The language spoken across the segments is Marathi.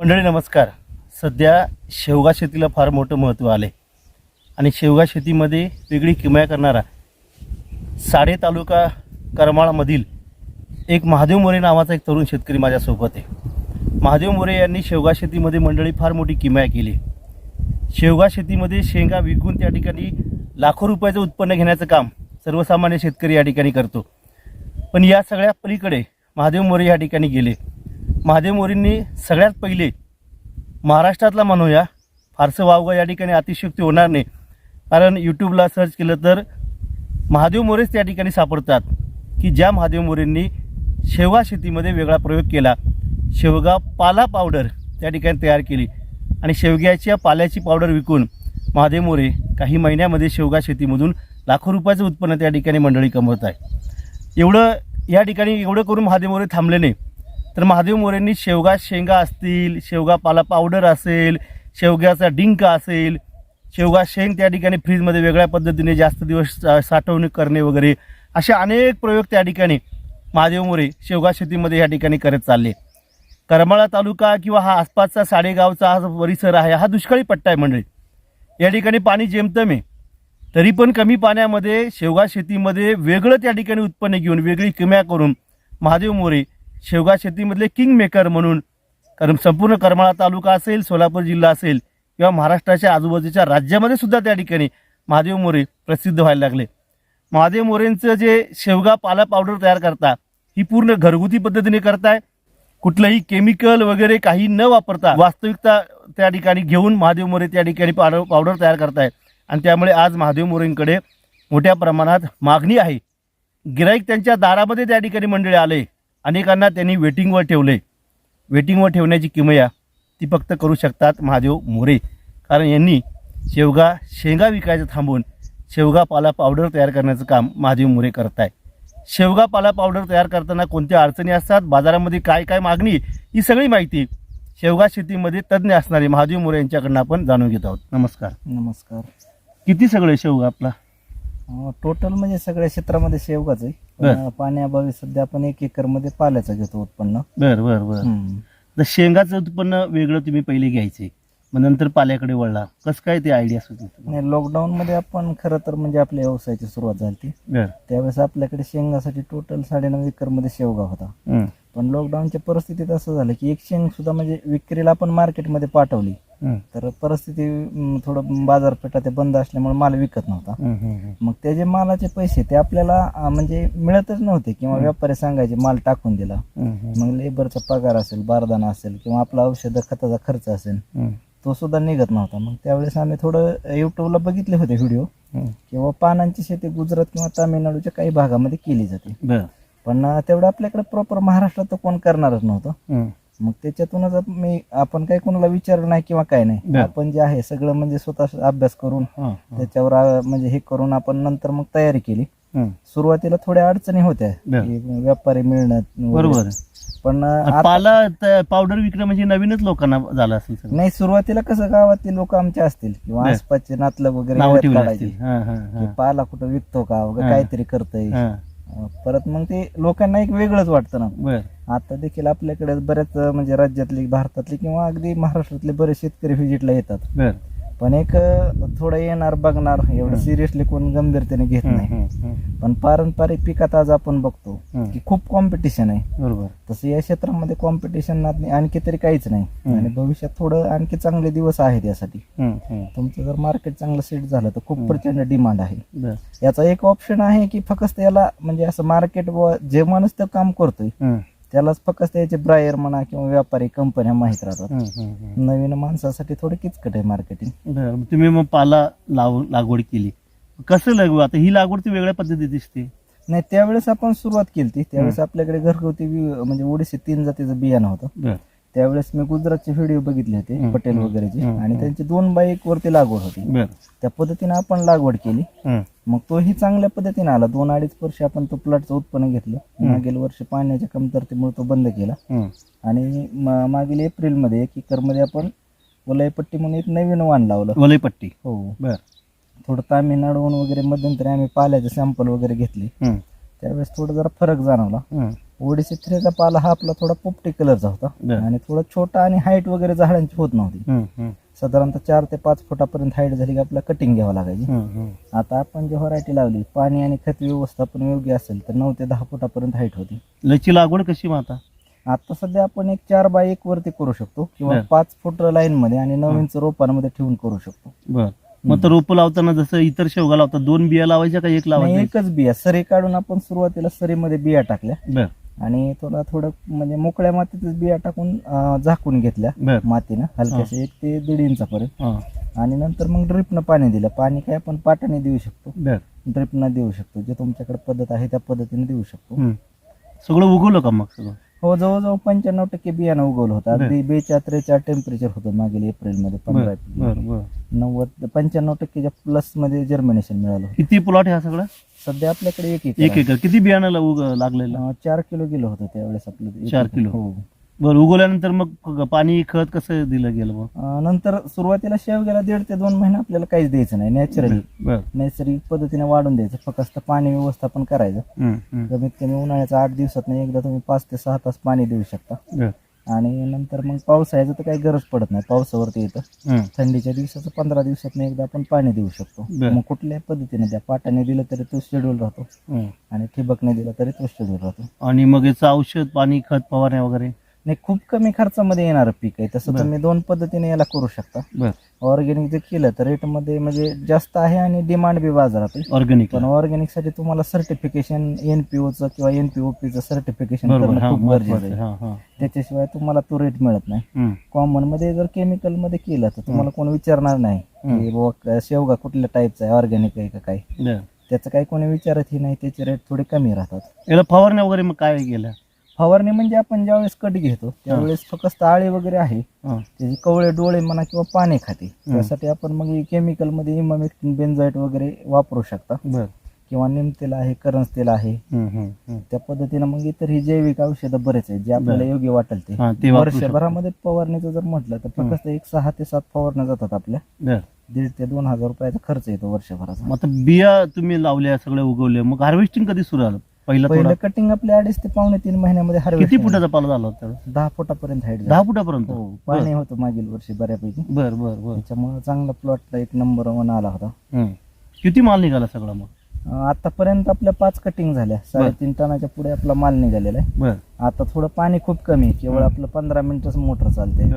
मंडळी नमस्कार. सध्या शेवगा शेतीला फार मोठं महत्त्व आले आणि शेवगा शेतीमध्ये वेगळी किमया करणारा साडे तालुका करमाळामधील एक महादेव मोरे नावाचा एक तरुण शेतकरी माझ्यासोबत आहे. महादेव मोरे यांनी शेवगा शेतीमध्ये मंडळी फार मोठी किमया केली. शेवगा शेतीमध्ये शेंगा विकून त्या ठिकाणी लाखो रुपयाचं उत्पन्न घेण्याचं काम सर्वसामान्य शेतकरी या ठिकाणी करतो. पण या सगळ्या पलीकडे महादेव मोरे या ठिकाणी गेले. महादेव मोरींनी सगळ्यात पहिले महाराष्ट्रातला म्हणूया फारसं वावगं या ठिकाणी अतिशयोक्ती होणार नाही. कारण यूट्यूबला सर्च केलं तर महादेव मोरेच त्या ठिकाणी सापडतात की ज्या महादेव मोरेंनी शेवगा शेतीमध्ये वेगळा प्रयोग केला. शेवगा पाला पावडर त्या ठिकाणी तयार केली. आणि शेवग्याच्या पाल्याची पावडर विकून महादेव मोरे काही महिन्यामध्ये शेवगा शेतीमधून लाखो रुपयाचं उत्पन्न त्या ठिकाणी मंडळी कमवत आहे. एवढं या ठिकाणी एवढं करून महादेव मोरे थांबले नाही. तर महादेव मोरेंनी शेवगा शेंगा असतील शेवगा पाला पावडर असेल शेवग्याचा डिंक असेल शेवगा शेंग त्या ठिकाणी फ्रीजमध्ये वेगळ्या पद्धतीने जास्त दिवस सा- साठवणूक करणे वगैरे असे अनेक प्रयोग त्या ठिकाणी महादेव मोरे शेवगा शेतीमध्ये या ठिकाणी करत चालले. करमाळा तालुका किंवा हा आसपासचा साडेगावचा हा परिसर आहे हा दुष्काळी पट्टा आहे मंडळी. या ठिकाणी पाणी जेमतेम आहे तरी पण कमी पाण्यामध्ये शेवगा शेतीमध्ये वेगळं त्या ठिकाणी उत्पन्न घेऊन वेगळी किम्या करून महादेव मोरे शेवगा शेतीमधले किंग मेकर म्हणून कारण संपूर्ण करमाळा तालुका असेल सोलापूर जिल्हा असेल किंवा महाराष्ट्राच्या आजूबाजूच्या राज्यामध्ये सुद्धा त्या ठिकाणी महादेव मोरे प्रसिद्ध व्हायला लागले. महादेव मोरेंचं जे शेवगा पाला पावडर तयार करता ही पूर्ण घरगुती पद्धतीने करताय. कुठलंही केमिकल वगैरे काही न वापरता वास्तविकता त्या ठिकाणी घेऊन महादेव मोरे त्या ठिकाणी पावडर पावडर तयार करताय. आणि त्यामुळे आज महादेव मोरेंकडे मोठ्या प्रमाणात मागणी आहे. गिराईक त्यांच्या दारामध्ये त्या ठिकाणी मंडळी आले. अनेकांना त्यांनी वेटिंगवर ठेवले. वेटिंगवर ठेवण्याची किमया ती फक्त करू शकतात महादेव मोरे. कारण यांनी शेवगा शेंगा विकायचं थांबवून शेवगा पाला पावडर तयार करण्याचं काम महादेव मोरे करत आहे शेवगा पाला पावडर तयार करताना कोणत्या अडचणी असतात बाजारामध्ये काय काय मागणी ही सगळी माहिती शेवगा शेतीमध्ये तज्ज्ञ असणारे महादेव मोरे यांच्याकडनं आपण जाणून घेत आहोत. नमस्कार. नमस्कार. किती सगळे शेवगा आपला? टोटल म्हणजे सगळ्या क्षेत्रामध्ये शेवगाच आहे. पाण्याअभावी सध्या आपण एक एकरमध्ये पाल्याचं घेतो उत्पन्न. बरं बरं बरं. तर शेंगाचं उत्पन्न वेगळं तुम्ही पहिले घ्यायचे. मग नंतर पाल्याकडे वळला. कसं काय ते आयडिया सुचली? आणि लॉकडाऊन मध्ये आपण खरं तर म्हणजे आपल्या व्यवसायाची सुरुवात झाली त्यावेळेस आपल्याकडे शेंगासाठी टोटल साडेनऊ एकरमध्ये शेवगा होता. पण लॉकडाऊनच्या परिस्थितीत असं झालं की एक शेंग सुद्धा म्हणजे विक्रीला आपण मार्केटमध्ये पाठवली. तर परिस्थिती अं, थोडं बाजारपेठा ते बंद असल्यामुळे माल विकत नव्हता. मग ते जे मालाचे पैसे ते आपल्याला अं, म्हणजे मिळतच नव्हते किंवा व्यापारी सांगायचे माल टाकून दिला. मग लेबरचा पगार असेल बारदाना असेल किंवा आपला औषध खताचा खर्च असेल तो सुद्धा निघत नव्हता. मग त्यावेळेस आम्ही थोडं युट्यूबला बघितले होते व्हिडिओ. किंवा पानांची शेती गुजरात किंवा तामिळनाडूच्या काही भागामध्ये केली जाते. बरं. पण तेवढं आपल्याकडे प्रॉपर महाराष्ट्रात तर कोण करणारच नव्हतं. मग त्याच्यातूनच आप- मी आपण काही कोणाला विचारलं नाही किंवा काय नाही बर. आपण जे आहे सगळं म्हणजे स्वतः अभ्यास करून हं, हं, त्याच्यावर म्हणजे हे करून आपण नंतर मग तयारी केली हं. सुरुवातीला थोड्या अडचणी होत्या बर. की व्यापारी मिळणं वगैरे. बरोबर पण आता- पाला त- पावडर विकणं म्हणजे नवीनच लोकांना झालं असेल सगळं. नाही सुरुवातीला कसं गावातले लोक आमचे असतील किंवा बर. आसपासचे नातलं वगैरे नावं वेळात ठेवली काढायचे असतील हं, हं, की हं, पाला कुठं विकतो का वगैरे हा. काहीतरी करतय हं. परत मग ते लोकांना एक वेगळंच वाटतं ना. बरं. आता देखील आपल्याकडे बऱ्याच म्हणजे राज्यातले भारतातले किंवा अगदी महाराष्ट्रातले बरेच शेतकरी व्हिजिटला येतात. बरं. पण एक थोडं येणार बघणार एवढं. सिरियसली कोण गंभीरतेने घेत नाही. पण पारंपरिक पिकात आज आपण बघतो. की खूप कॉम्पिटिशन आहे बरोबर तसं या क्षेत्रामध्ये कॉम्पिटिशन आणखी तरी काहीच नाही. आणि भविष्यात थोडं आणखी चांगले दिवस आहेत यासाठी. तुमचं जर मार्केट चांगलं सेट झालं तर खूप. प्रचंड डिमांड आहे याचा एक ऑप्शन आहे की फक्त याला म्हणजे असं मार्केट जे माणूस ते काम करतोय त्यालाच फक्त याचे ब्रायर म्हणा किंवा व्यापारी कंपन्या माहीत राहतात. नवीन माणसासाठी थोडं किचकट आहे मार्केटिंग बरं तुम्ही मग पाला लाव लागवड केली. कसं लागू? आता ही लागवड ती वेगळ्या पद्धती दिसते. नाही त्यावेळेस आपण सुरुवात केली ती त्यावेळेस आपल्याकडे घरगुती म्हणजे ओडिसी तीन जातीचं बियाणं होतं. त्यावेळेस मी गुजरातचे व्हिडिओ बघितले होते पटेल वगैरेचे. आणि. त्यांची दोन बाईक वरती लागवड होती. त्या पद्धतीने आपण लागवड केली. मग तोही चांगल्या पद्धतीने आला. दोन अडीच वर्ष आपण तो प्लॉटचं उत्पन्न घेतलं. मागील वर्षी पाण्याच्या कमतरतेमुळे तो बंद केला. आणि मागील एप्रिलमध्ये एक एकरमध्ये आपण वलयपट्टी म्हणून एक नवीन वाण लावलं. वलयपट्टी. हो. बरं. थोडं तामिळनाडूहून वगैरे मध्यंतरी आम्ही पाल्याचे सॅम्पल वगैरे घेतले. त्यावेळेस थोडं जरा फरक जाणवला. ओडिसी थ्रेचा पाला हा आपला थोडा पोपटी कलरचा होता. आणि थोडा छोटा आणि हाईट वगैरे झाडांची होत नव्हती. साधारणतः चार ते पाच फुटापर्यंत हाईट झाली की आपल्याला कटिंग घ्यावं लागायची. आता आपण जी व्हरायटी लावली पाणी आणि खत व्यवस्थापन योग्य असेल तर नऊ ते दहा फुटापर्यंत हाईट होती. लची लागवड कशी मग आता? आता सध्या आपण एक चार बाय एक वरती करू शकतो किंवा. पाच फूट लाईन मध्ये आणि नऊ इंच रोपांमध्ये ठेवून करू शकतो. मग तर रोपं लावताना जसं इतर शेवगा लावतात दोन बिया लावायच्या का एक नाही, लावायच्या एकच बिया. सरी काढून आपण सुरुवातीला सरीमध्ये बिया टाकल्या. आणि थोडा थोडं म्हणजे मोकळ्या मातीतच बिया टाकून झाकून घेतल्या मातीनं हलक्याशा एक ते दीड इंचापर्यंत आणि नंतर मग ड्रिपनं पाणी दिलं. पाणी काय आपण पाटाने देऊ शकतो. ड्रिपनं देऊ शकतो. जे तुमच्याकडे पद्धत आहे त्या पद्धतीने देऊ शकतो. सगळं उगवलं का मग सगळं? हो जवळजवळ पंच्याण्णव टक्के बियाणं उगवलं होतं. अगदी बेचार त्रेचार टेम्परेचर होतं मागील एप्रिलमध्ये पंधरा बर एप्रिल नव्वद पंच्याण्णव टक्केच्या प्लसमध्ये जर्मिनेशन मिळालं. किती प्लॉट ह्या सगळं? सध्या आपल्याकडे एक एक एक एकर. किती बियाणं उग लागलेलं? चार किलो गेलो होतं त्यावेळेस आपलं. चार. किलो. हो. बरं उगवल्यानंतर मग पाणी खत कसं दिलं गेलं मग? अं, नंतर सुरुवातीला शेवग्याला दीड ते दोन महिने आपल्याला काहीच द्यायचं नाही. नॅचरली बर नैसर्गिक पद्धतीने वाढून द्यायचं. फक्त पाणी व्यवस्थापन करायचं. हम्म, हम्म. कमीत कमी उन्हाळ्याचं आठ दिवसात एकदा तुम्ही पाच ते सहा तास पाणी देऊ शकता. बर. आणि नंतर मग पावसाळ्याचं तर काही गरज पडत नाही. पावसावरती येतं. हम्म. थंडीच्या दिवसाचं पंधरा दिवसात एकदा आपण पाणी देऊ शकतो. बरं. मग कुठल्याही पद्धतीने द्या पाटाने दिलं तरी तो शेड्यूल राहतो. हम्म. आणि ठिबकने दिलं तरी तो शेड्यूल राहतो. आणि मग याचं औषध पाणी खत फवारण्या वगैरे? नाही खूप कमी खर्चामध्ये येणारं पीक आहे. तसं. तुम्ही दोन पद्धतीने याला करू शकता. ऑर्गॅनिक जर केलं तर रेटमध्ये म्हणजे जास्त आहे आणि डिमांड बी बाजारात ऑर्गॅनिक पण ऑर्गॅनिकसाठी तुम्हाला सर्टिफिकेशन एनपीओचं किंवा एनपीओपीचं सर्टिफिकेशन करणं खूप गरजेचं आहे. त्याच्याशिवाय तुम्हाला तो रेट मिळत नाही. कॉमनमध्ये जर केमिकलमध्ये केलं तर तुम्हाला कोण विचारणार नाही. की बाबा शेवगा कुठल्या टाईपचा आहे? ऑर्गॅनिक आहे का काय. त्याचं काही कोणी विचारतही नाही. त्याचे रेट थोडे कमी राहतात. याला फवारण्या वगैरे मग काय केलं? फवारणी म्हणजे आपण ज्यावेळेस कट घेतो त्यावेळेस फक्त आळे वगैरे आहे. त्याचे कवळे डोळे म्हणा किंवा पाणी खाते. त्यासाठी आपण मग केमिकलमध्ये इमामिक्टिन बेन्झाईट वगैरे वापरू शकता. किंवा निम तेल आहे करंज तेल आहे. त्या पद्धतीनं मग इतर ही जैविक औषधं बरेच आहेत जे आपल्याला योग्य वाटेल ते. वर्षभरामध्ये फवारणीचं जर म्हटलं तर फक्त एक सहा ते सात फवारण्या जातात आपल्या. दीड ते दोन हजार रुपयाचा खर्च येतो वर्षभराचा. आता बिया तुम्ही लावल्या सगळ्या उगवल्या मग हार्वेस्टिंग कधी सुरू झालं? पहिला पहिलं थोडा. कटिंग आपल्या अडीच ते पावणे तीन महिन्यामध्ये किती फुटाचा पाला झाला होता? त्यावेळेस? दहा फुटापर्यंत हाईट दहा फुटापर्यंत? हो पाणी होतं मागील वर्षी बऱ्यापैकी. बर बर बर. त्याच्यामुळे चांगला प्लॉटला एक नंबर वन आला होता. हम्म. किती माल निघाला सगळा मग? आतापर्यंत आपल्या पाच कटिंग झाल्या. साडेतीन टनाच्या पुढे आपला माल निघालेला आहे. आता थोडं पाणी खूप कमी आहे. केवळ आपलं पंधरा मिनिटच मोटर चालते.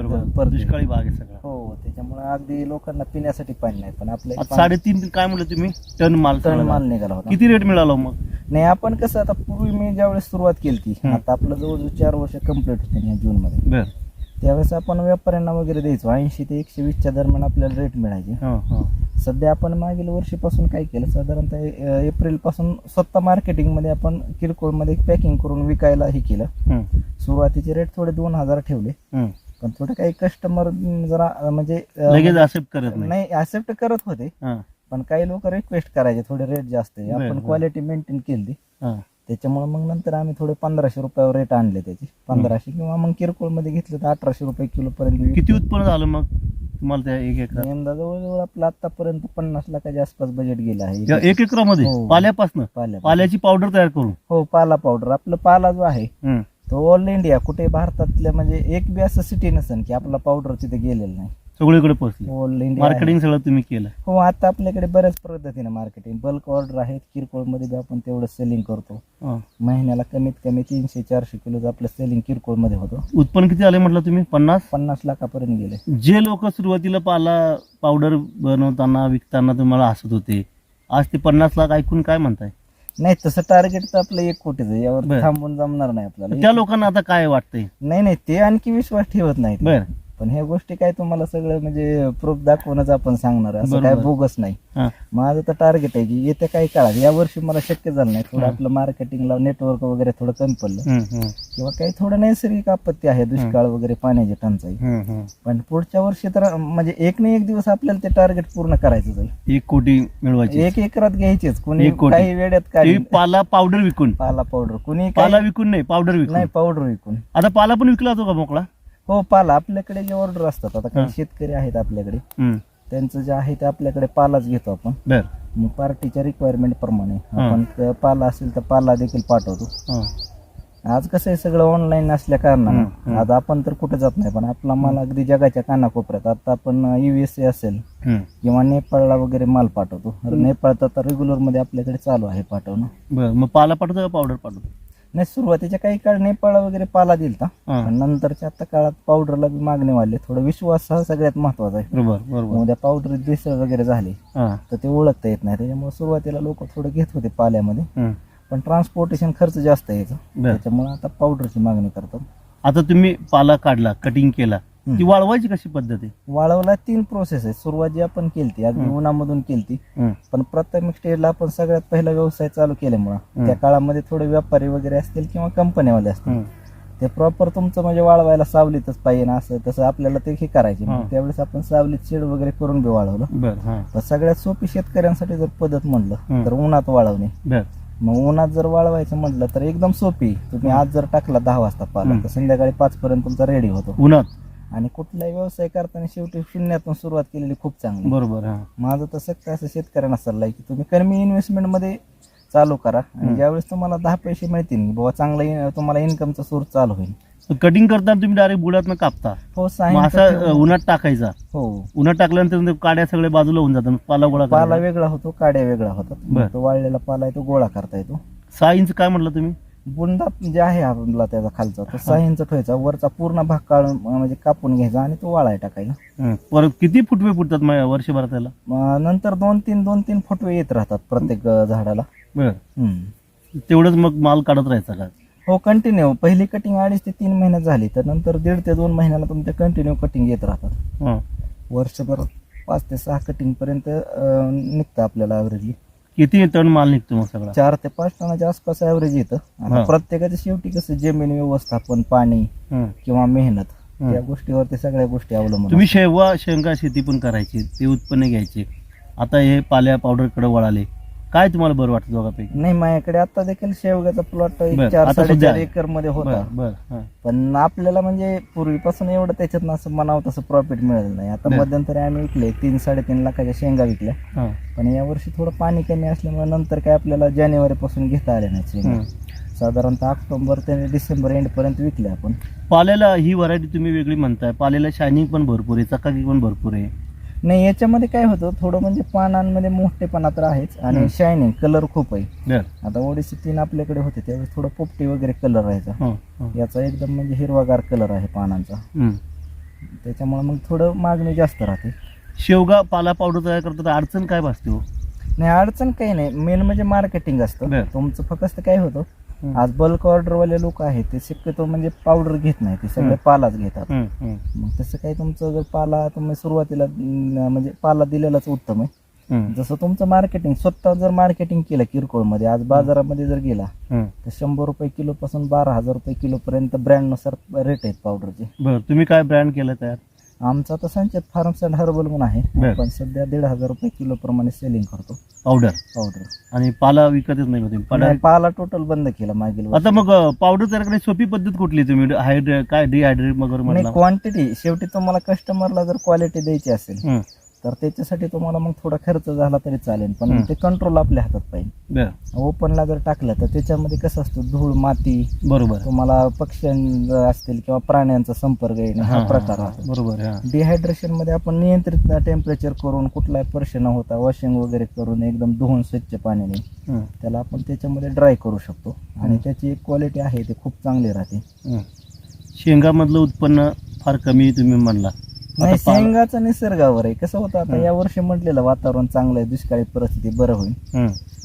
दुष्काळी भाग आहे सगळा. हो त्याच्यामुळे अगदी लोकांना पिण्यासाठी पाणी नाही पण आपल्या साडेतीन काय म्हणलं तुम्ही? टन माल टन माल. निघाला होता. किती रेट मिळाला मग? नाही आपण कसं आता पूर्वी मी ज्यावेळेस सुरुवात केली ती. आता आपलं जवळजवळ चार वर्ष कंप्लीट होते जून मध्ये. त्यावेळेस आपण व्यापाऱ्यांना वगैरे द्यायचो. ऐंशी ते एकशे वीसच्या दरम्यान आपल्याला रेट मिळायचे. हा हा. सध्या आपण मागील वर्षीपासून काय केलं? साधारणतः एप्रिलपासून स्वतः मार्केटिंगमध्ये आपण किरकोळमध्ये पॅकिंग करून विकायला हे केलं. सुरुवातीचे रेट थोडे दोन हजार ठेवले. पण थोडे काही कस्टमर जरा म्हणजे करत नाही. ऍक्सेप्ट करत होते. पण काही लोक रिक्वेस्ट करायचे थोडे रेट जास्त आपण. क्वालिटी मेंटेन केली. त्याच्यामुळे मग नंतर आम्ही थोडे पंधराशे रुपयावर रेट आणले त्याचे. पंधराशे किंवा मग किरकोळमध्ये घेतलं तर अठराशे रुपये किलो पर्यंत किती उत्पन्न झालं मग? तुम्हाला त्या एक एकर? यंदा जवळजवळ आपलं आतापर्यंत पन्नास लाखाच्या आसपास बजेट गेलं आहे. एक एकरामध्ये? हो. पाल्यापासून? पाल्या पाल्याची पावडर तयार करून? हो पाला पावडर आपलं पाला जो आहे हम्म. ऑल इंडिया कुठे भारतातल्या म्हणजे एक बी असं सिटी नसेल की आपला पावडर तिथे गेलेलं नाही. सगळीकडे पोहोचले. All India. मार्केटिंग सगळं तुम्ही केलं. हो आता आपल्याकडे बऱ्याच पद्धतीने मार्केटिंग बल्क ऑर्डर आहेत किरकोळमध्ये बी आपण तेवढं सेलिंग करतो. हा. महिन्याला कमीत कमी तीनशे चारशे किलोचं आपलं सेलिंग किरकोळमध्ये होतं. उत्पन्न किती आले म्हटलं तुम्ही? पन्नास? पन्नास लाखापर्यंत गेले. जे लोक सुरुवातीला पाला पावडर बनवताना विकताना तुम्हाला हसत होते. आज ते पन्नास लाख ऐकून काय म्हणताय? नाही तसं टार्गेट तर आपलं एक कोटीच आहे. यावर बरं. थांबून जमणार नाही आपल्याला. त्या लोकांना आता काय वाटतंय? नाही नाही ते आणखी विश्वास ठेवत नाहीत. बर. पण ह्या गोष्टी काय तुम्हाला सगळं म्हणजे प्रूफ दाखवूनच आपण सांगणार. असं. काय बोगस नाही. माझं तर टार्गेट आहे की येत्या काही काळात या वर्षी मला शक्य झालं नाही. थोडं. आपलं मार्केटिंगला नेटवर्क वगैरे थोडं कमी पडलं. किंवा काही थोडं नैसर्गिक आपत्ती आहे दुष्काळ वगैरे पाण्याची टंचाई. पण पुढच्या वर्षी तर म्हणजे एक ना एक दिवस आपल्याला ते टार्गेट पूर्ण करायचंच आहे एक कोटी मिळवायची. एक एकरात घ्यायचेच. कुणी. काही वेड्यात ते काही पाला पावडर विकून. पाला पावडर कुणी पाला विकून नाही पावडर विकून. नाही पावडर विकून. आता पाला पण विकला जातो का मोकळा? हो पाला आपल्याकडे जे ऑर्डर असतात. आता काही. शेतकरी आहेत आपल्याकडे. त्यांचं जे आहे ते आपल्याकडे पालाच घेतो आपण. मग पार्टीच्या रिक्वायरमेंट प्रमाणे. आपण पाला असेल तर पाला देखील पाठवतो. आज कसं आहे सगळं ऑनलाईन असल्या कारणानं. आज आपण तर कुठे जात नाही पण आपला माल अगदी जगाच्या कानाकोपऱ्यात. आता आपण युएसए असेल. किंवा नेपाळला वगैरे माल पाठवतो. नेपाळ तर रेग्युलरमध्ये आपल्याकडे चालू आहे पाठवणं. मग पाला पाठवतो का पावडर पाठवतो? नाही सुरुवातीच्या काही काळ नेपाळ वगैरे पाला दिलता. हां. पण नंतरच्या आता काळात पावडरला बी मागणी वाढली. थोडा विश्वास हा सगळ्यात महत्त्वाचा आहे. बरोबर बरोबर. उद्या पावडर भेसळ वगैरे झाली हां. तर ते ओळखता येत नाही. त्याच्यामुळे सुरुवातीला लोक थोडं घेत होते पाल्यामध्ये. हं. पण ट्रान्सपोर्टेशन खर्च जास्त यायचं. बरं. त्याच्यामुळे आता पावडरची मागणी करतात. आता तुम्ही पाला काढला कटिंग केला. ती वाळवायची कशी पद्धत आहे? वाळवला तीन प्रोसेस आहे सुरुवात जी आपण केली अगदी. उन्हामधून केली. पण प्राथमिक स्टेजला आपण सगळ्यात पहिला व्यवसाय चालू केल्यामुळं. त्या काळामध्ये थोडे व्यापारी वगैरे असतील किंवा कंपन्यावाले असतील. ते प्रॉपर तुमचं म्हणजे वाळवायला सावलीतच पाहिजे ना असं तसं आपल्याला ते हे करायचे. त्यावेळेस आपण सावलीत शेड वगैरे करून बी वाळवलं. पण सगळ्यात सोपी शेतकऱ्यांसाठी जर पद्धत म्हणलं. तर उन्हात वाळवणे. मग उन्हात जर वाळवायचं म्हटलं तर एकदम सोपी. तुम्ही आज जर टाकला दहा वाजता पाला. तर संध्याकाळी पाच पर्यंत तुमचा रेडी होतो. उन्हात? आणि कुठलाही व्यवसाय करताना शेवटी शून्यातून सुरुवात केलेली खूप चांगली. बरोबर हां. माझं तसं काय असं शेतकऱ्यांना सल्ला आहे की तुम्ही कमी इन्व्हेस्टमेंटमध्ये चालू करा. आणि. ज्यावेळेस तुम्हाला दहा पैसे मिळतील बाबा चांगला इन- तुम्हाला इन्कमचा सोर्स चालू होईल. कटिंग करताना तुम्ही डायरेक्ट बुडातनं कापता. हो मग असा अ, उन्हात टाकायचा. हो. उन्हात टाकल्यानंतर ते काड्या सगळे बाजूला होऊन जातात पाला गोळा पाला करायचा. वेगळा होतो काड्या वेगळा होतात. बर. तो वाळलेला पाला आहे तो गोळा करता येतो. सहा इंच काय म्हटलं तुम्ही? बुंदा जे आहे आपला त्याचा खालचा तो सहा इंच ठेवायचा वरचा पूर्ण भाग काढून म्हणजे कापून घ्यायचा आणि तो वाळाय टाकायला हं. परत किती फुटवे फुटतात मा- वर्षभरात त्याला? मग नंतर दोन तीन दोन तीन फुटवे येत राहतात प्रत्येक अं, झाडाला. बरं. हम्म. तेवढंच मग माल काढत राहायचा का? हो कंटिन्यू पहिली कटिंग अडीच ते तीन महिन्यात झाली तर नंतर दीड ते दोन महिन्याला तुमच्या कंटिन्यू कटिंग येत राहतात. हं. वर्षभर पाच ते सहा कटिंग पर्यंत अं, निघतं आपल्याला ॲव्हरेजली किती टन माल निघतो मग सगळा चार ते पाच टनाच्या आसपास ॲव्हरेज येतं हा. आता प्रत्येकाच्या शेवटी कसं जमीन व्यवस्थापन पाणी हं. किंवा मेहनत हं. त्या गोष्टीवरती सगळ्या गोष्टी अवलंबून तुम्ही शेवगा शेंगा शेती पण करायची ते उत्पन्न घ्यायचे आता हे पाल्या पावडरकडे वळाले काय तुम्हाला बरं वाटतं दोघांपैकी नाही माझ्याकडे आता देखील शेवग्याचा प्लॉट बरं, चार आता साडेचार आहे. एकरमध्ये होता बरं बरं हं. पण आपल्याला म्हणजे पूर्वीपासून एवढं त्याच्यात असं म्हणावं तसं प्रॉफिट मिळालं नाही आता बरं. मध्यंतरी आम्ही विकले तीन साडेतीन लाखाच्या शेंगा विकल्या हं. पण यावर्षी थोडं पाणी कमी असल्यामुळे नंतर काय आपल्याला जानेवारी पासून घेता आले नाही शेंगा हं. साधारणतः ऑक्टोबर ते डिसेंबर एंड पर्यंत विकले आपण पाल्याला ही व्हरायटी तुम्ही वेगळी म्हणताय पाल्याला शायनिंग पण भरपूर आहे चकाकी पण भरपूर आहे नाही याच्यामध्ये काय होतं थोडं म्हणजे पानांमध्ये मोठेपणा तर आहेच आणि. शायनिंग कलर खूप आहे आता ओडिसी तीन आपल्याकडे होते त्यावेळेस थोडं पोपटी वगैरे कलर राहायचा हं. हं. याचा एकदम म्हणजे हिरवागार कलर आहे पानांचा. त्याच्यामुळे मग थोडं मागणी जास्त राहते शेवगा पाला पावडर तयार करतात अडचण काय भासते हो नाही अडचण काही नाही मेन म्हणजे मार्केटिंग असतं. तुमचं फक्त काय होतं. आज बल्क ऑर्डरवाले लोक आहेत ते शक्यतो म्हणजे पावडर घेत नाही ते सगळे. पालाच घेतात. मग तसं काही तुमचं जर पाला तुम्ही सुरुवातीला म्हणजे पाला दिलेलाच उत्तम आहे. जसं तुमचं मार्केटिंग स्वतः जर मार्केटिंग केलं किरकोळमध्ये आज बाजारामध्ये जर गेला. तर शंभर रुपये किलो पासून बारा हजार रुपये किलो पर्यंत ब्रँडनुसार रेट आहेत पावडरचे तुम्ही काय ब्रँड केलं तयार आमचा तर संचेत फार्म्स अँड हर्बल म्हणून आहे. बर. पण सध्या दीड हजार रुपये किलो प्रमाणे सेलिंग करतो. पावडर पावडर आणि पाला विकतच नाही तुम्ही? पाला टोटल बंद केला मागील वर्षी. आता मग पावडर करण्याची सोपी पद्धत कुठली तुम्ही? हायड्रे काय डिहायड्रेट वगैरे नाही क्वांटिटी शेवटी तुम्हाला कस्टमरला जर क्वालिटी द्यायची असेल हं. तर त्याच्यासाठी तुम्हाला मग थोडा खर्च झाला तरी चालेल पण. ते कंट्रोल आपल्या हातात पाहिजे ओपनला जर टाकलं तर त्याच्यामध्ये कसं असतं धूळ माती बरोबर तुम्हाला पक्ष्यां असतील किंवा प्राण्यांचा संपर्क येणे हां, प्रकार बरोबर हां. डिहायड्रेशनमध्ये आपण नियंत्रित टेम्परेचर करून कुठलाही पर्श न होता वॉशिंग वगैरे करून एकदम धुवून स्वच्छ पाण्याने. त्याला आपण त्याच्यामध्ये ड्राय करू शकतो आणि. त्याची एक क्वालिटी आहे ती खूप चांगली राहते. शेंगामधलं उत्पन्न फार कमी तुम्ही म्हणला नाही आता पाला- शेंगाचं निसर्गावर आहे कसं होतं आता. या वर्षी म्हटलेलं वातावरण चांगलं आहे दुष्काळी परिस्थिती बरं होईल.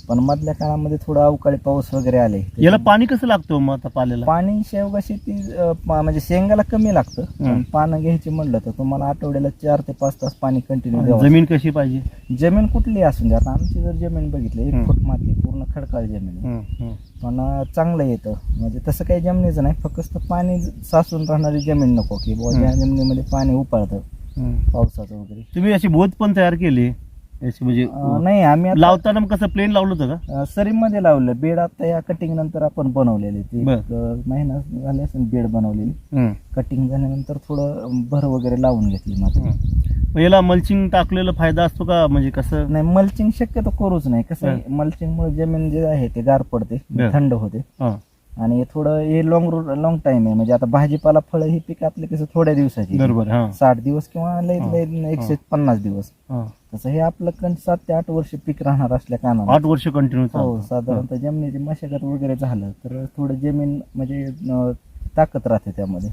पण मधल्या काळामध्ये थोडं अवकाळी पाऊस वगैरे आले याला पाणी कसं लागतं मग आता पाल्याला पाणी शेवगा शेती अं, पा- म्हणजे शेंगाला कमी लागतं. पण पानं घ्यायची म्हणलं तर तुम्हाला आठवड्याला चार ते पाच तास पाणी कंटिन्यू द्यावं जमीन कशी पाहिजे जमीन कुठली असून दे आता आमची जर जमीन बघितली. एक फूट माती पूर्ण खडकाळ जमीन आहे. हं. हं. पण अं, चांगलं येतं म्हणजे तसं काही जमिनीचं नाही फक्त पाणी साचून राहणारी जमीन नको की बुवा हं. ज्या जमिनीमध्ये पाणी उपाळतं हं. पावसाचं वगैरे तुम्ही अशी बोध पण तयार केली अशी म्हणजे अं, नाही आम्ही आता लावताना मग कसं प्लेन लावलं होतं का अं, सरीमध्ये लावलं बेड आता या कटिंग नंतर आपण बनवलेले ते बर. एक, अं, महिना झाले असेल बेड बनवलेली हं. कटिंग झाल्यानंतर थोडं अं, भर वगैरे लावून घेतली माती हं. मग याला मल्चिंग टाकलेला फायदा असतो का म्हणजे कसं नाही मल्चिंग शक्यतो करूच नाही कसं मल्चिंग मुळे जमीन जे आहे ते गार पडते बर. थंड होते हं. आणि थोडं हे लॉंग लॉंग टाइम आहे म्हणजे आता भाजीपाला फळं ही पीक आपले कसं थोड्या दिवसाची बरोबर हा साठ दिवस किंवा लई हा. लई एकशे पन्नास दिवस हा. तसं हे आपलं कण सात ते आठ वर्ष पीक राहणार असल्या कारणाने. आठ वर्ष कंटिन्यू हो साधारणतः जमिनीची मशागत वगैरे झालं तर थोडं जमीन म्हणजे अं, ताकद राहते त्यामध्ये.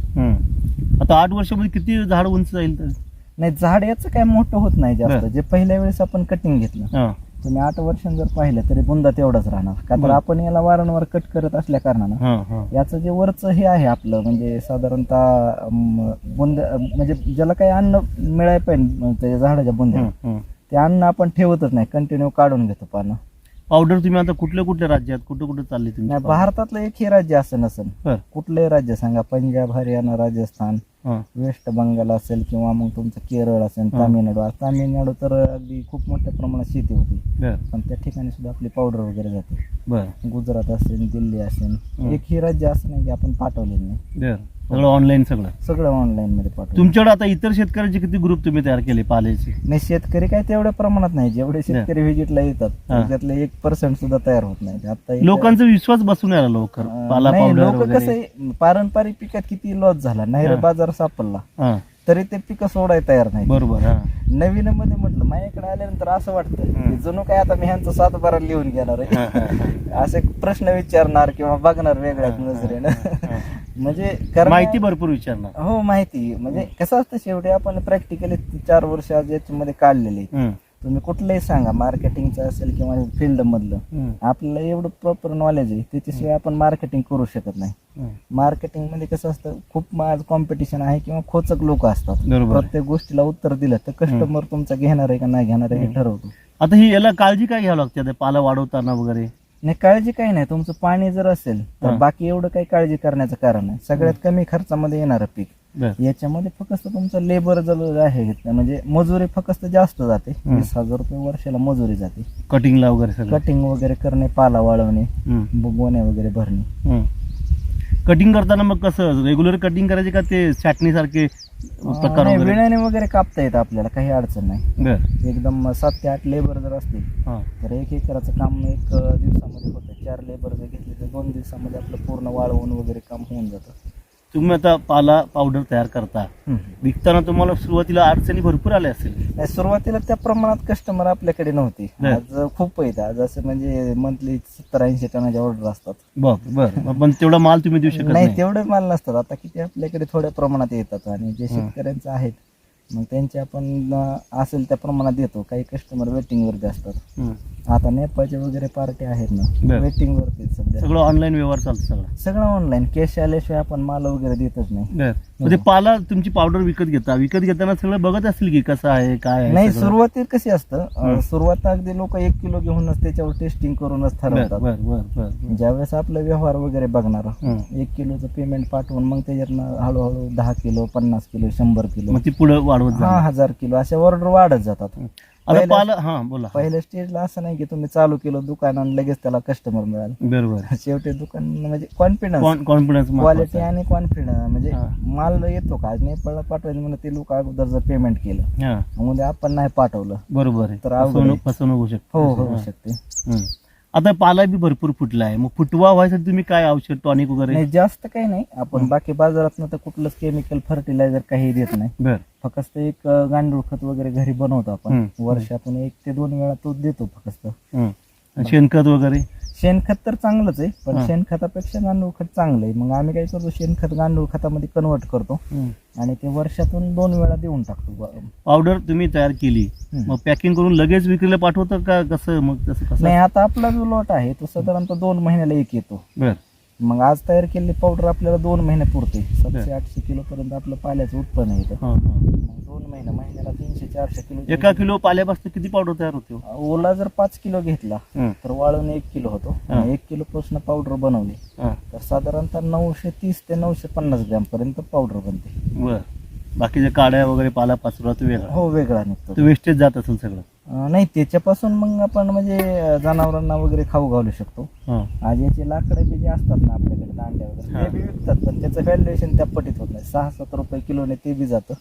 आता आठ वर्षामध्ये किती झाड उंच जाईल तर? नाही झाड याचं काय मोठं होत नाही जास्त. बरं. जे पहिल्या वेळेस आपण कटिंग घेतलं हा. तुम्ही आठ वर्षांनी जर पाहिलं तरी बुंदा तेवढाच राहणार. का तर. आपण याला वारंवार कट करत असल्या कारणानं हा हा. याचं जे वरचं हे आहे आपलं म्हणजे साधारणतः बुंद म्हणजे ज्याला काही अन्न मिळाय पाहिजे त्याच्या झाडाच्या बुंद्या. ते अन्न आपण ठेवतच नाही कंटिन्यू काढून घेतो पानं. पावडर तुम्ही आता कुठल्या कुठल्या राज्यात कुठं कुठं चालली तुम्ही? नाही भारतातलं एकही राज्य असं नसेल कुठलंही राज्य सांगा पंजाब हरियाणा राजस्थान हा वेस्ट बंगाल असेल किंवा मग तुमचं केरळ असेल हा. तामिळनाडू. आज तामिळनाडू तर अगदी खूप मोठ्या प्रमाणात शेती होती. पण त्या ठिकाणी सुद्धा आपली पावडर वगैरे जाते. गुजरात असेल दिल्ली असेल. हं. एकही राज्य असं नाही की आपण पाठवलेलं नाही. सगळं ऑनलाईन सगळं. सगळं ऑनलाईन मध्ये पाठवलं. तुमच्याकडे आता इतर शेतकऱ्यांचे किती ग्रुप तुम्ही तयार केले पाल्याचे नाही शेतकरी काय तेवढ्या प्रमाणात नाही. जेवढे शेतकरी व्हिजिटला येतात हा. त्याच्यातले एक पर्सेंट सुद्धा तयार होत नाही. आता इथं- लोकांचा विश्वास बसून यायला लवकर अं, पाला नाही पावडर लोक कसं वगैरे आहे, पारंपरिक पिकात किती लॉस झाला? नाही हा. बाजार सापडला. हा. तरी ते पिकं सोडायला तयार नाही. बरोबर हा. नवीन मध्ये म्हटलं माझ्याकडे आल्यानंतर असं वाटतं. की जणू काय आता मी ह्यांचा सात बारा लिहून घेणार आहे. असे प्रश्न विचारणार किंवा बघणार वेगळ्याच नजरेनं. म्हणजे कारण- माहिती भरपूर विचारणार. हो माहिती. म्हणजे कसं असतं शेवटी आपण प्रॅक्टिकली चार वर्ष आज याच्यामध्ये काढलेले हम्म, तुम्ही कुठलंही सांगा मार्केटिंगचं असेल किंवा फील्ड मधलं हम्म, आपल्याला एवढं प्रॉपर नॉलेज आहे त्याच्याशिवाय आपण मार्केटिंग करू शकत नाही. मार्केटिंगमध्ये कसं असतं खूप आज कॉम्पिटिशन आहे किंवा खोचक लोक असतात. प्रत्येक गोष्टीला उत्तर दिलं तर कस्टमर तुमचा घेणार आहे का नाही घेणार आहे हे ठरवतो. आता ही याला काळजी काय घ्यावी लागते? पाला वाढवताना वगैरे? नाही काळजी काही नाही. तुमचं पाणी जर असेल तर हा. बाकी एवढं काही काळजी करण्याचं कारण नाही सगळ्यात कमी खर्चामध्ये येणारं पीक. बर. याच्यामध्ये फक्त तुमचं लेबर जर आहे म्हणजे मजुरी फक्त जास्त जाते. वीस हजार रुपये वर्षाला मजुरी जाते. कटिंगला वगैरे सगळं. कटिंग वगैरे करणे पाला वाळवणे हम्म, गोण्या वगैरे भरणे. कटिंग करताना मग कसं रेग्युलर कटिंग करायचे का ते चॅटणी सारखे प्रकार नाही, वगैरे. विण्याने वगैरे कापता येतं आपल्याला काही अडचण नाही. बर. एकदम सात ते आठ लेबर जर असतील हा. तर एक एकराचं काम एक अं, दिवसामध्ये होतं. चार लेबर जर घेतले तर दोन दिवसामध्ये आपलं पूर्ण वाळवून वगैरे काम होऊन जातं. तुम्ही आता पाला पावडर तयार करता. विकताना तुम्हाला सुरुवातीला अडचणी भरपूर आल्या असतील नाही, सुरुवातीला त्या प्रमाणात कस्टमर आपल्याकडे नव्हते. आज खूप आहेत. आज असं म्हणजे मंथली सत्तर ऐंशी टनाच्या ऑर्डर असतात. बर बर. पण तेवढा माल तुम्ही देऊ शकत नाही नाही. तेवढे माल नसतात. आता किती आपल्याकडे थोड्या प्रमाणात येतात आणि जे. शेतकऱ्यांचे आहेत मग त्यांचे आपण अं, असेल त्या प्रमाणात देतो. काही कस्टमर वेटिंग वरती असतात. आता नेपाळचे वगैरे पार्टी आहेत ना बर. वेटिंग वरती आहेत सध्या. सगळं ऑनलाईन व्यवहार चालतो सगळं. सगळं ऑनलाईन कॅश आल्याशिवाय आपण माल वगैरे देतच नाही. बर. म्हणजे पाला तुमची पावडर विकत घेता. विकत घेताना सगळं बघत असतील की कसं आहे काय आहे नाही सगळं? सुरुवातीत कशी असतं. सुरुवात अगदी लोक एक किलो घेऊनच त्याच्यावर टेस्टिंग करूनच बर ठरवतात. बर बर बर. ज्यावेळेस आपला व्यवहार वगैरे बघणार हं. एक किलोचं पेमेंट पाठवून मग त्याच्यातनं हळूहळू दहा किलो पन्नास किलो शंभर किलो. मग ती पुढे वाढवत हा हजार किलो अशा ऑर्डर वाढत जातात. आता पहिल्या- हा बोला. पहिल्या स्टेजला असं नाही की तुम्ही चालू केलं दुकान आणि लगेच त्याला कस्टमर मिळाल. बरोबर. शेवटी दुकान म्हणजे कॉन्फिडन्स कॉन्फिडन्स क्वालिटी आणि कॉन्फिडन्स म्हणजे हा. माल येतो का? आज नेपाळला पाठवायचं म्हणून ते लोक अगोदर जर पेमेंट केलं. हा. म्हणजे आपण नाही पाठवलं. बरोबर आहे. तर अवघड फसवणूक आहे. फसवणूक होऊ शकते. हो होऊ हा. शकते. हम्म. आता पाला बी भरपूर फुटला आहे मग फुटवा व्हायसाठी तुम्ही काय औषध टॉनिक वगैरे? नाही जास्त काही नाही. आपण बाकी बाजारात तर कुठलंच केमिकल फर्टिलायझर काही देत नाही. बर. फक्त एक अं, गांडूळ खत वगैरे घरी बनवतो आपण. हम्म. वर्षातून एक ते दोन वेळा तो देतो फक्त. शेणखत वगैरे? शेणखत तर चांगलंच आहे पण. शेणखतापेक्षा गांडूळ खत चांगलं आहे मग आम्ही काय करतो शेणखत गांडूळ खतामध्ये कन्वर्ट करतो. आणि ते वर्षातून दोन वेळा देऊन टाकतो पावडर तुम्ही तयार केली. मग पॅकिंग करून लगेच विक्रीला पाठवतं का कसं मग कसं नाही आता आपला जो लॉट आहे तो साधारणतः दोन महिन्याला एक येतो मग आज तयार केलेली पावडर आपल्याला दोन महिने पुरते सातशे. आठशे किलो पर्यंत आपलं पाल्याचं उत्पन्न येतं हा, हा. मग दोन महिने महिन्याला तीनशे चारशे किलो एका किलो पाल्यापासून किती पावडर तयार होते हो? ओला जर पाच किलो घेतला. तर वाळून एक किलो होतो हा. आणि एक किलो पासून पावडर बनवली हा. तर साधारणतः नऊशे तीस ते नऊशे पन्नास ग्रॅम पर्यंत पावडर बनते बर बाकीच्या काड्या वगैरे पाला पाचुरा तो वेगळा हो वेगळा निघतो तो वेस्टेज जात असेल सगळं नाही त्याच्यापासून मग आपण म्हणजे जनावरांना वगैरे खाऊ घालू शकतो. हा. आज याचे लाकडं बी जे असतात ना आपल्याकडे दांड्या वगैरे हा. ते बी विकतात पण त्याचं व्हॅल्युएशन त्या पटीत होत नाही. सहा सात रुपये किलोने ते बी जातं.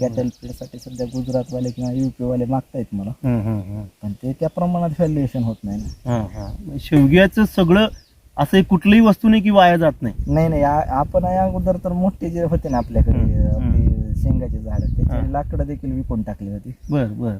कॅटल फीडसाठी सध्या गुजरातवाले किंवा युपी वाले मागतायत मला. पण ते त्या प्रमाणात व्हॅल्युएशन होत नाही ना. हा हा. शेवग्याचं सगळं असं कुठलीही वस्तू नाही की वाया जात नाही? नाही नाही आपण या अगोदर तर मोठे जे होते ना आपल्याकडे शेंगाचे झाड. त्याची लाकडं देखील विकून टाकली होती. बर बर.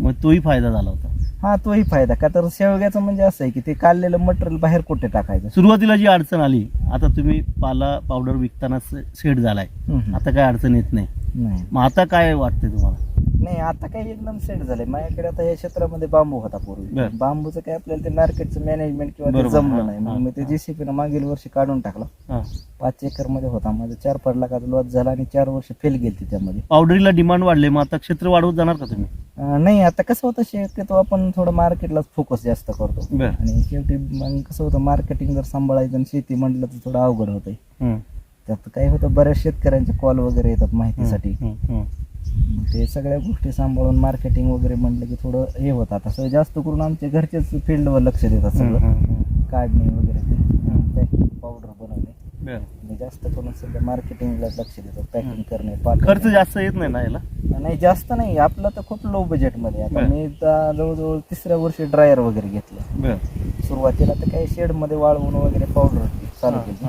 मग तोही फायदा झाला होता. हा तोही फायदा. का तर शेवग्याचं म्हणजे असं आहे की ते काढलेलं मटेरियल बाहेर कुठे टाकायचं? सुरुवातीला जी अडचण आली आता तुम्ही पाला पावडर विकताना सेट झालाय. हम्म. आता काय अडचण येत नाही. नाही. मग आता काय वाटतंय तुम्हाला? नाही आता काही एकदम सेट झालंय. माझ्याकडे आता या क्षेत्रामध्ये बांबू होता पूर्वी. बरं. बांबूचं काय आपल्याला ते मार्केटचं मॅनेजमेंट किंवा ते बरोबर, जमलं नाही. मग मी ते. जेसीपी मागील वर्षी काढून टाकला. हा. पाच एकरमध्ये होता. माझं चार पाच लाखाचा लॉस झाला आणि चार वर्ष फेल गेली त्यामध्ये. पावडरीला डिमांड वाढले. मग आता क्षेत्र वाढवत जाणार का तुम्ही? अं, नाही आता कसं होतं शक्यतो आपण थोडं मार्केटलाच फोकस जास्त करतो. बर. आणि शेवटी मग कसं होतं मार्केटिंग जर सांभाळायचं आणि शेती म्हटलं तर थोडं अवघड होतंय. त्यात काय होतं बऱ्याच शेतकऱ्यांचे कॉल वगैरे येतात माहितीसाठी. हम्म, हम्म. मग ते सगळ्या गोष्टी सांभाळून मार्केटिंग वगैरे म्हटलं की थोडं हे होतं आता. सगळं जास्त करून आमच्या घरचेच फील्डवर लक्ष देतात सगळं. काढणे वगैरे ते. पॅकिंग पावडर बनवणे. आणि जास्त करून सध्या मार्केटिंगला लक्ष देतात. पॅकिंग करणे पाठवणे. खर्च जास्त येत नाही ना याला? नाही जास्त नाही. आपलं तर खूप लो बजेटमध्ये आता बरं. मी आता जवळजवळ तिसऱ्या वर्षी ड्रायर वगैरे घेतलं. बर. सुरुवातीला तर काही शेडमध्ये वाळवून वगैरे पावडर चालू केली.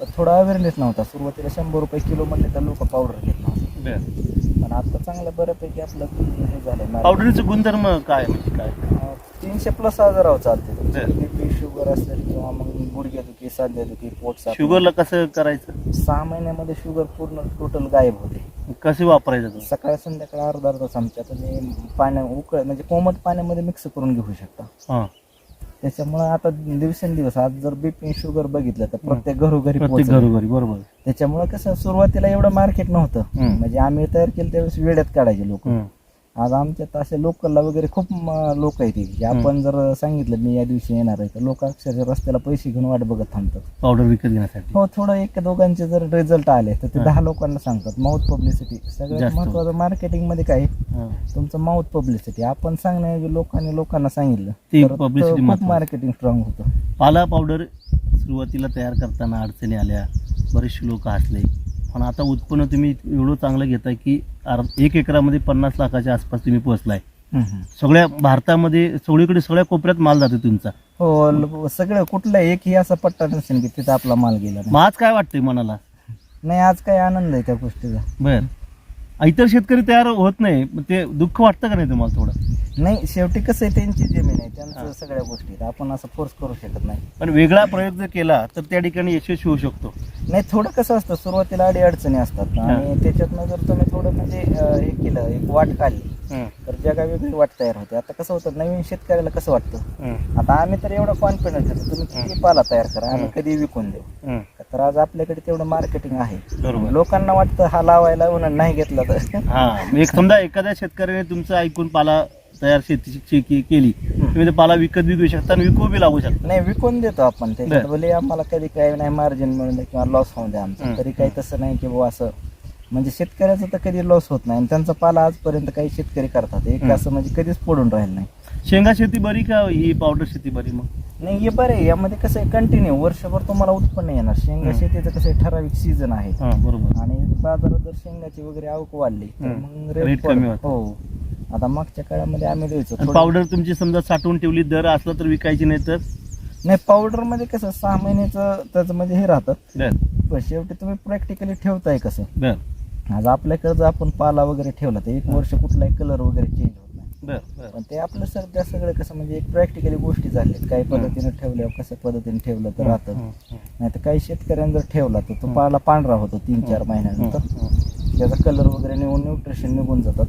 पण थोडा अवेअरनेस नव्हता. सुरुवातीला शंभर रुपये किलो म्हणले तर लोक पावडर घेत नव्हते. बर. पण आता चांगलं बऱ्यापैकी आपलं हे झालंय पावडरीचे गुणधर्म काय म्हणजे काय? अं, तीनशे प्लस हजारावर चालते बरं. बीपी शुगर असेल किंवा मग गुडघेदुखी सांधेदुखी पोट साफ. शुगरला कसं करायचं? सहा महिन्यामध्ये शुगर पूर्ण टोटल गायब होते. कसे वापरायचं तुम्ही? सकाळी संध्याकाळी अर्धा अर्धा चमचा तुम्ही पाण्या उकळ म्हणजे कोमट पाण्यामध्ये मिक्स करून घेऊ शकता. हा. त्याच्यामुळे आता दिवसेंदिवस आज जर बीपी शुगर बघितलं तर प्रत्येक घरोघरी प्रत्येक पोहोचलं. घरोघरी बरोबर त्याच्यामुळे कसं सुरुवातीला एवढं मार्केट नव्हतं हम्म. म्हणजे आम्ही तयार केलं त्यावेळेस वेड्यात काढायचे लोक हम्म. आज आमच्यात असे लोकलला वगैरे खूप लोक आहेत की आपण जर सांगितलं मी या दिवशी येणार आहे तर लोक अक्षरशः रस्त्याला पैसे घेऊन वाट बघत थांबतात. पावडर विकत घेण्यासाठी. हो थोडं एक दोघांचे जर रिझल्ट आले तर ते. दहा लोकांना सांगतात माउथ पब्लिसिटी सगळ्यात. महत्वाचं मार्केटिंगमध्ये काय. तुमचं माउथ पब्लिसिटी आपण सांगण्याऐवजी लोकांनी लोकांना सांगितलं तर खूप. मार्केटिंग स्ट्रॉंग होतं. पाला पावडर सुरुवातीला तयार करताना अडचणी आल्या बरेचसे लोक हसले. पण आता उत्पन्न तुम्ही एवढं चांगलं घेताय की एक एकरामध्ये पन्नास लाखाच्या आसपास तुम्ही पोहोचलाय. सगळ्या भारतामध्ये सगळीकडे सगळ्या कोपऱ्यात माल जातो तुमचा. हो ल- सगळं कुठलं एकही असा पट्टा नसेल की तिथं आपला माल गेला नाही. मग आज काय वाटतंय मनाला? नाही आज काय आनंद आहे त्या गोष्टीचा. बर. इतर शेतकरी तयार होत नाही मग ते दुःख वाटतं का नाही तुम्हाला थोडं? नाही शेवटी कसं आहे त्यांची जमीन आहे त्यांचं सगळ्या गोष्टी आहेत. आपण असं फोर्स करू शकत नाही. पण वेगळा प्रयोग जर केला तर त्या ठिकाणी यशस्वी होऊ शकतो. नाही थोडं कसं असतं सुरुवातीला अडी अडचणी असतात. आणि त्याच्यातनं जर तुम्ही थोडं म्हणजे अं, हे केलं एक वाट काढली तर जगा वेगळी वाट तयार होते. आता कसं होतं नवीन शेतकऱ्याला कसं वाटतं? आता आम्ही तर एवढं कॉन्फिडन्स देतो तुम्ही किती पाला तयार करा आम्ही कधी विकून देऊ? तर आज आपल्याकडे तेवढं मार्केटिंग आहे. लोकांना वाटतं हा लावायला म्हणून नाही घेतला तर. एक समजा एखाद्या शेतकऱ्याने तुमचं ऐकून पाला तयार शेतीची शेती केली तुम्ही ते पाला विकत विकू शकता आणि विकू बी लागू शकता. नाही विकून देतो आपण. त्याच्यात बरं. भले आम्हाला कधी काही नाही मार्जिन मिळून किंवा लॉस होऊन द्या आमचा. तरी काही तसं नाही की बुवा असं म्हणजे शेतकऱ्याचं तर कधी लॉस होत नाही. आणि त्यांचा पाला आजपर्यंत काही शेतकरी करतात. एक. असं म्हणजे कधीच पडून राहील नाही. शेंगा शेती बरी का ही पावडर शेती बरी मग? नाही हे बरं आहे. यामध्ये कसं आहे कंटिन्यू वर्षभर तुम्हाला उत्पन्न येणार. शेंगा. शेतीचं कसं आहे ठराविक सीझन आहे. हा बरोबर. आणि बाजारात जर शेंगाची वगैरे आवक वाढली तर. मग Rate रेट कमी होतो. हो. आता मागच्या काळामध्ये आम्ही द्यायचो आणि थोडं- पावडर तुमची समजा साठवून ठेवली दर असला तर विकायची नाही तर? नाही पावडरमध्ये कसं सहा महिन्याचं त्याचं म्हणजे हे राहतं. बर. पण शेवटी तुम्ही प्रॅक्टिकली ठेवताय कसं? बर. आज आपल्याकडे जर आपण पाला वगैरे ठेवला तर एक वर्ष कुठलाही कलर वगैरे चेंज होत नाही. पण ते आपलं सध्या सगळं कसं म्हणजे एक प्रॅक्टिकली गोष्टी झाल्यात. काही पद्धतीने ठेवल्यावर कशा पद्धतीने ठेवलं तर राहतं. नाही तर काही शेतकऱ्यांनी जर ठेवला तर तो पाला पांढरा होतो तीन चार महिन्यानंतर. त्याचा कलर वगैरे निघून न्यूट्रिशन निघून जातात.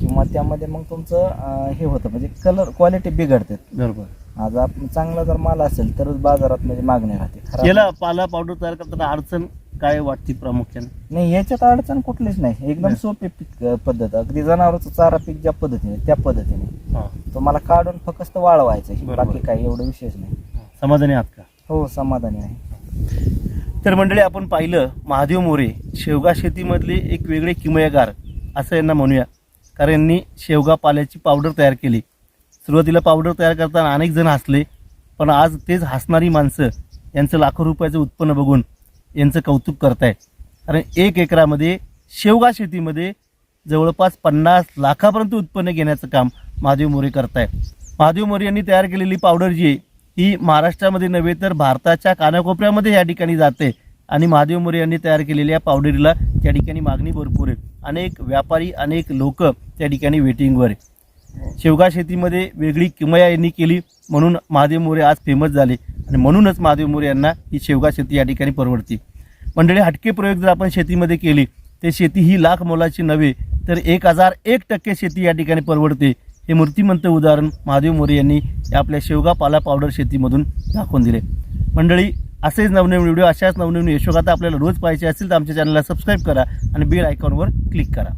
किंवा त्यामध्ये मग तुमचं हे होतं म्हणजे कलर क्वालिटी बिघडते बरोबर. आज आपण चांगला जर माल असेल तरच बाजारात म्हणजे मागणी राहते. पाला पावडर तयार करताना अडचण काय वाटते प्रामुख्याने? नाही याच्यात अडचण कुठलीच नाही. एकदम नाही. सोपी पीक अं, पद्धत. अगदी जनावरचं चारा पीक ज्या पद्धतीने त्या पद्धतीने. हा. तुम्हाला काढून फक्त वाळवायचं आहे. बरोबर. बाकी काही एवढं विशेष नाही. समाधानी आहात का? हो समाधानी आहे. तर मंडळी आपण पाहिलं महादेव मोरे शेवगा शेतीमधले एक वेगळे किमयागार असं यांना म्हणूया. कारण यांनी शेवगा पाल्याची पावडर तयार केली. सुरुवातीला पावडर तयार करताना अनेक जण हसले पण आज तेच हसणारी माणसं यांचं लाखो रुपयाचं उत्पन्न बघून यांचं कौतुक करतायत. कारण एक एकरामध्ये शेवगा शेतीमध्ये जवळपास पन्नास लाखापर्यंत उत्पन्न घेण्याचं काम महादेव मोरे करतायत. महादेव मोरे यांनी तयार केलेली पावडर जी आहे ही महाराष्ट्रामध्ये नव्हे तर भारताच्या कानाकोपऱ्यामध्ये या ठिकाणी जाते. आणि महादेव मोरे यांनी तयार केलेल्या पावडरीला त्या ठिकाणी मागणी भरपूर आहे. अनेक व्यापारी अनेक लोक त्या ठिकाणी वेटिंगवर आहे. शेवगा शेतीमध्ये वेगळी किमया यांनी केली म्हणून महादेव मोरे आज फेमस झाले. आणि म्हणूनच महादेव मोरे यांना ही शेवगा शेती या ठिकाणी परवडते. मंडळी हटके प्रयोग जर आपण शेतीमध्ये केले ते शेती ही लाख मोलाची नव्हे तर एक हजार एक टक्के शेती या ठिकाणी परवडते. हे मूर्तिमंत उदाहरण महादेव मोरे यांनी आपल्या शेवगा पाला पावडर शेतीमधून दाखवून दिले. मंडळी असेच नवनवीन व्हिडिओ अशाच नवनवीन यशोगाथा आपल्याला रोज पाहिजे असतील तर आमच्या चॅनलला सबस्क्राईब करा आणि बेल आयकॉनवर क्लिक करा.